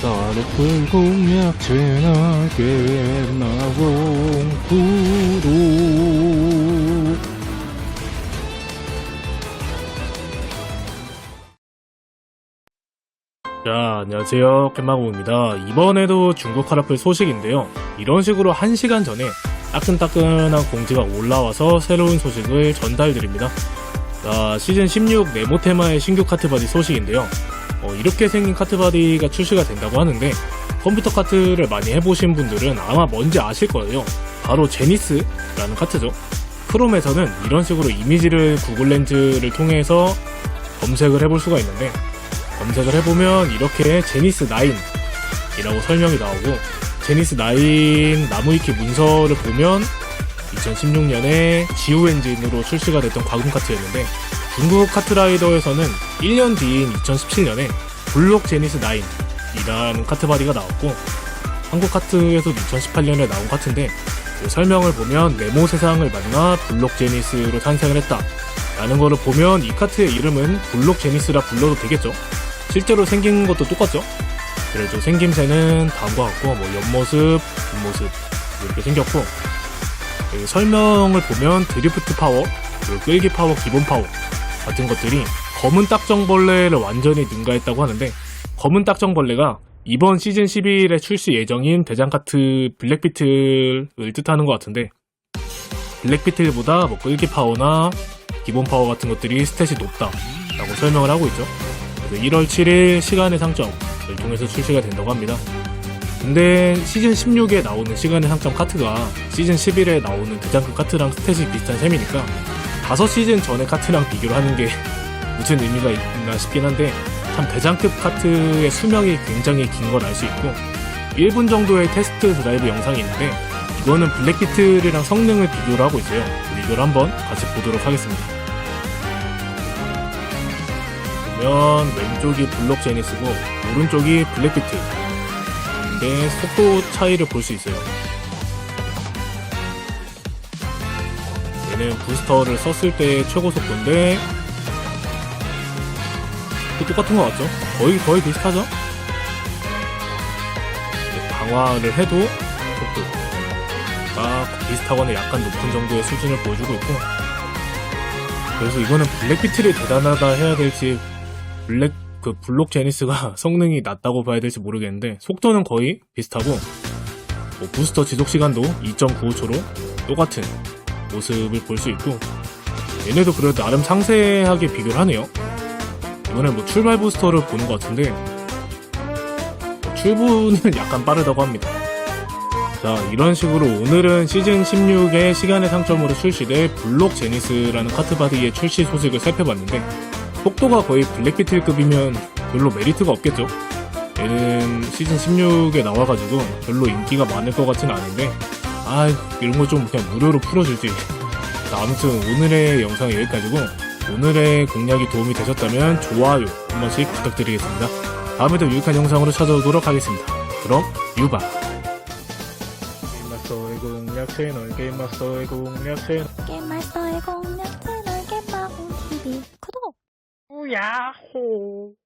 나루풀 공략 채널 게임나공 구독 자, 안녕하세요. 깻마공입니다. 이번에도 중국 카라플 소식인데요. 이런 식으로 1시간 전에 따끈따끈한 공지가 올라와서 새로운 소식을 전달드립니다. 자, 시즌 16 네모 테마의 신규 카트바디 소식인데요. 어, 이렇게 생긴 카트바디가 출시가 된다고 하는데 컴퓨터 카트를 많이 해보신 분들은 아마 뭔지 아실 거예요. 바로 제니스라는 카트죠. 크롬에서는 이런 식으로 이미지를 구글 렌즈를 통해서 검색을 해볼 수가 있는데 검색을 해보면 이렇게 제니스 9이라고 설명이 나오고 제니스 9 나무위키 문서를 보면 2016년에 지우 엔진으로 출시가 됐던 과금 카트였는데 중국 카트라이더에서는 1년 뒤인 2017년에 블록 제니스 9이라는 카트바디가 나왔고 한국 카트에서도 2018년에 나온 카트인데 그 설명을 보면 네모 세상을 만나 블록 제니스로 탄생을 했다 라는 거를 보면 이 카트의 이름은 블록 제니스라 불러도 되겠죠? 실제로 생긴 것도 똑같죠? 그래도 생김새는 다음과 같고 뭐 옆모습, 뒷모습 이렇게 생겼고 그 설명을 보면 드리프트 파워, 그리고 끌기 파워, 기본 파워 같은 것들이 검은 딱정벌레를 완전히 능가했다고 하는데 검은 딱정벌레가 이번 시즌 11에 출시 예정인 대장카트 블랙비틀을 뜻하는 것 같은데 블랙비틀보다 뭐 끌기 파워나 기본 파워 같은 것들이 스탯이 높다라고 설명을 하고 있죠. 그래서 1월 7일 시간의 상점을 통해서 출시가 된다고 합니다. 근데 시즌 16에 나오는 시간의 상점 카트가 시즌 11에 나오는 대장급 카트랑 스탯이 비슷한 셈이니까 5시즌 전의 카트랑 비교를 하는 게 무슨 의미가 있나 싶긴 한데 참 대장급 카트의 수명이 굉장히 긴 걸 알 수 있고 1분 정도의 테스트 드라이브 영상이 있는데 이거는 블랙비틀이랑 성능을 비교를 하고 있어요. 이걸 한번 같이 보도록 하겠습니다. 보면 왼쪽이 블록 제니스고 오른쪽이 블랙비 틀의 속도 차이를 볼 수 있어요. 얘는 부스터를 썼을 때 최고 속도인데 또 똑같은 것 같죠? 거의 거의 비슷하죠? 네, 강화를 해도 속도가 비슷하거나 약간 높은 정도의 수준을 보여주고 있고 그래서 이거는 블랙비틀이 대단하다 해야 될지 블랙 그 블록 제니스가 성능이 낮다고 봐야 될지 모르겠는데 속도는 거의 비슷하고 뭐 부스터 지속 시간도 2.95초로 똑같은 모습을 볼 수 있고 얘네도 그래도 나름 상세하게 비교를 하네요. 이번에 뭐 출발 부스터를 보는 것 같은데 뭐 출부는 약간 빠르다고 합니다. 자 이런 식으로 오늘은 시즌 16의 시간의 상점으로 출시될 블록 제니스라는 카트바디의 출시 소식을 살펴봤는데 속도가 거의 블랙비틀급이면 별로 메리트가 없겠죠. 얘는 시즌 16에 나와가지고 별로 인기가 많을 것 같진 않은데 아 이런 거 좀 그냥 무료로 풀어주지. 자, 아무튼 오늘의 영상은 여기까지고 오늘의 공략이 도움이 되셨다면 좋아요 한 번씩 부탁드리겠습니다. 다음에도 유익한 영상으로 찾아오도록 하겠습니다. 그럼 유바. 게임마스터의 공략 채널 게임마스터의 공략 채널 게임마스터의 공략 채널 呀呼